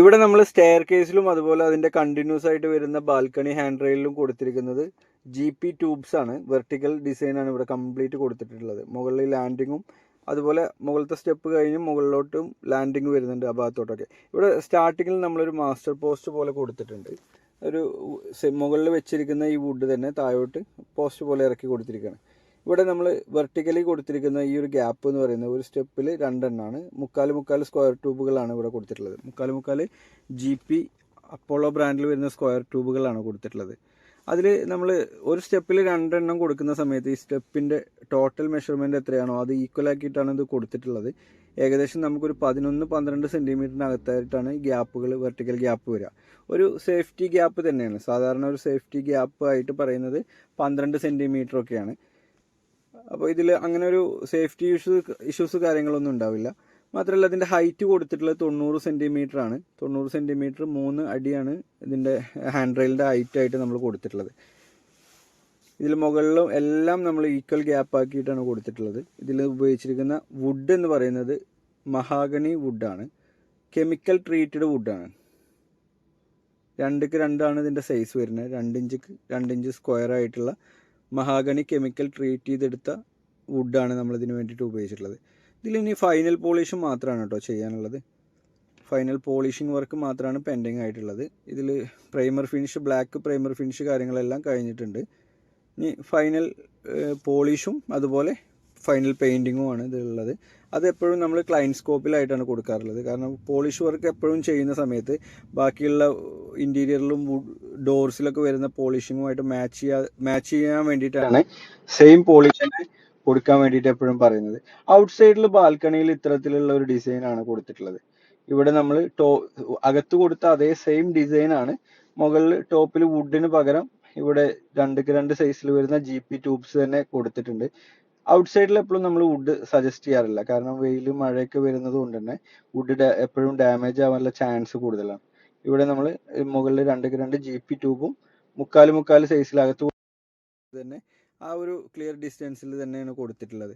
ഇവിടെ നമ്മൾ സ്റ്റെയർ കേസിലും അതുപോലെ അതിന്റെ കണ്ടിന്യൂസ് ആയിട്ട് വരുന്ന ബാൽക്കണി ഹാൻഡ് റെയിലും കൊടുത്തിരിക്കുന്നത് ജി പി ട്യൂബ്സ് ആണ്. വെർട്ടിക്കൽ ഡിസൈൻ ആണ് ഇവിടെ കംപ്ലീറ്റ് കൊടുത്തിട്ടുള്ളത്. മുകളിൽ ലാൻഡിങ്ങും അതുപോലെ മുകളിലത്തെ സ്റ്റെപ്പ് കഴിഞ്ഞ് മുകളിലോട്ടും ലാൻഡിങ് വരുന്നുണ്ട് ആ ഭാഗത്തോട്ടൊക്കെ. ഇവിടെ സ്റ്റാർട്ടിങ്ങിൽ നമ്മളൊരു മാസ്റ്റർ പോസ്റ്റ് പോലെ കൊടുത്തിട്ടുണ്ട്. ഒരു മുകളിൽ വെച്ചിരിക്കുന്ന ഈ വുഡ് തന്നെ താഴോട്ട് പോസ്റ്റ് പോലെ ഇറക്കി കൊടുത്തിരിക്കുകയാണ്. ഇവിടെ നമ്മൾ വെർട്ടിക്കലി കൊടുത്തിരിക്കുന്ന ഈ ഒരു ഗ്യാപ്പ് എന്ന് പറയുന്നത് ഒരു സ്റ്റെപ്പിൽ രണ്ടെണ്ണമാണ് മുക്കാൽ മുക്കാൽ സ്ക്വയർ ട്യൂബുകളാണ് ഇവിടെ കൊടുത്തിട്ടുള്ളത്. മുക്കാൽ മുക്കാൽ ജി പി അപ്പോളോ ബ്രാൻഡിൽ വരുന്ന സ്ക്വയർ ട്യൂബുകളാണ് കൊടുത്തിട്ടുള്ളത്. അതിൽ നമ്മൾ ഒരു സ്റ്റെപ്പിൽ രണ്ടെണ്ണം കൊടുക്കുന്ന സമയത്ത് ഈ സ്റ്റെപ്പിന്റെ ടോട്ടൽ മെഷർമെന്റ് എത്രയാണോ അത് ഈക്വൽ ആക്കിയിട്ടാണ് ഇത് കൊടുത്തിട്ടുള്ളത്. ഏകദേശം നമുക്കൊരു പതിനൊന്ന് പന്ത്രണ്ട് സെന്റിമീറ്ററിനകത്തായിട്ടാണ് ഗ്യാപ്പുകൾ വെർട്ടിക്കൽ ഗ്യാപ്പ് വരിക. ഒരു സേഫ്റ്റി ഗ്യാപ്പ് തന്നെയാണ്. സാധാരണ ഒരു സേഫ്റ്റി ഗ്യാപ്പ് ആയിട്ട് പറയുന്നത് പന്ത്രണ്ട് സെന്റിമീറ്റർ ഒക്കെയാണ്. അപ്പോൾ ഇതിൽ അങ്ങനെ ഒരു സേഫ്റ്റി ഇഷ്യൂസ് ഇഷ്യൂസ് കാര്യങ്ങളൊന്നും ഉണ്ടാവില്ല. മാത്രമല്ല ഇതിന്റെ ഹൈറ്റ് കൊടുത്തിട്ടുള്ളത് തൊണ്ണൂറ് സെന്റിമീറ്റർ ആണ്. തൊണ്ണൂറ് സെന്റിമീറ്റർ മൂന്ന് അടിയാണ് ഇതിന്റെ ഹാൻഡ് റെയിലിന്റെ ഹൈറ്റ് ആയിട്ട് നമ്മൾ കൊടുത്തിട്ടുള്ളത്. ഇതിൽ മുകളിലും എല്ലാം നമ്മൾ ഈക്വൽ ഗ്യാപ്പ് ആക്കിയിട്ടാണ് കൊടുത്തിട്ടുള്ളത്. ഇതിൽ ഉപയോഗിച്ചിരിക്കുന്ന വുഡ് എന്ന് പറയുന്നത് മഹാഗണി വുഡാണ് കെമിക്കൽ ട്രീറ്റഡ് വുഡാണ് രണ്ടിക്ക് രണ്ടാണ് ഇതിന്റെ സൈസ് വരുന്നത്. രണ്ട് ഇഞ്ചിക്ക് രണ്ട് ഇഞ്ച് സ്ക്വയർ ആയിട്ടുള്ള മഹാഗണി കെമിക്കൽ ട്രീറ്റ് ചെയ്തെടുത്ത വുഡാണ് നമ്മൾ ഇതിന് വേണ്ടിയിട്ട് ഉപയോഗിച്ചിട്ടുള്ളത്. ഇതിൽ ഇനി ഫൈനൽ പോളിഷും മാത്രമാണ് കേട്ടോ ചെയ്യാനുള്ളത്. ഫൈനൽ പോളിഷിംഗ് വർക്ക് മാത്രമാണ് പെൻഡിങ് ആയിട്ടുള്ളത്. ഇതിൽ primer finish black primer finish കാര്യങ്ങളെല്ലാം കഴിഞ്ഞിട്ടുണ്ട്. ഇനി ഫൈനൽ പോളിഷും അതുപോലെ ഫൈനൽ പെയിന്റിങ്ങുമാണ് ഇതിലുള്ളത്. അത് എപ്പോഴും നമ്മൾ ക്ലൈന്റ് സ്കോപ്പിലായിട്ടാണ് കൊടുക്കാറുള്ളത്. കാരണം പോളിഷ് വർക്ക് എപ്പോഴും ചെയ്യുന്ന സമയത്ത് ബാക്കിയുള്ള ഇന്റീരിയറിലും ഡോർസിലൊക്കെ വരുന്ന പോളിഷിങ്ങുമായിട്ട് മാച്ച് ചെയ്യാ മാച്ച് ചെയ്യാൻ വേണ്ടിയിട്ടാണ് സെയിം പോളിഷ് കൊടുക്കാൻ വേണ്ടിയിട്ട് എപ്പോഴും പറയുന്നത്. ഔട്ട് സൈഡിൽ ബാൽക്കണിയിൽ ഇത്തരത്തിലുള്ള ഒരു ഡിസൈൻ ആണ് കൊടുത്തിട്ടുള്ളത്. ഇവിടെ നമ്മൾ ടോ അകത്ത് കൊടുത്ത അതേ സെയിം ഡിസൈൻ ആണ്. മുകളിൽ ടോപ്പിൽ വുഡിന് പകരം ഇവിടെ രണ്ടുക്ക് രണ്ട് സൈസിൽ വരുന്ന ജി പി ട്യൂബ്സ് തന്നെ കൊടുത്തിട്ടുണ്ട്. ഔട്ട് സൈഡിൽ എപ്പോഴും നമ്മൾ വുഡ് സജസ്റ്റ് ചെയ്യാറില്ല. കാരണം വെയിൽ മഴയൊക്കെ വരുന്നത് കൊണ്ട് തന്നെ വുഡ് എപ്പോഴും ഡാമേജ് ആവാനുള്ള ചാൻസ് കൂടുതലാണ്. ഇവിടെ നമ്മൾ രണ്ടുക്ക് രണ്ട് ജി പി ട്യൂബും മുക്കാൽ സൈസിൽ സൈസിലകത്ത് തന്നെ ആ ഒരു ക്ലിയർ ഡിസ്റ്റൻസിൽ തന്നെയാണ് കൊടുത്തിട്ടുള്ളത്.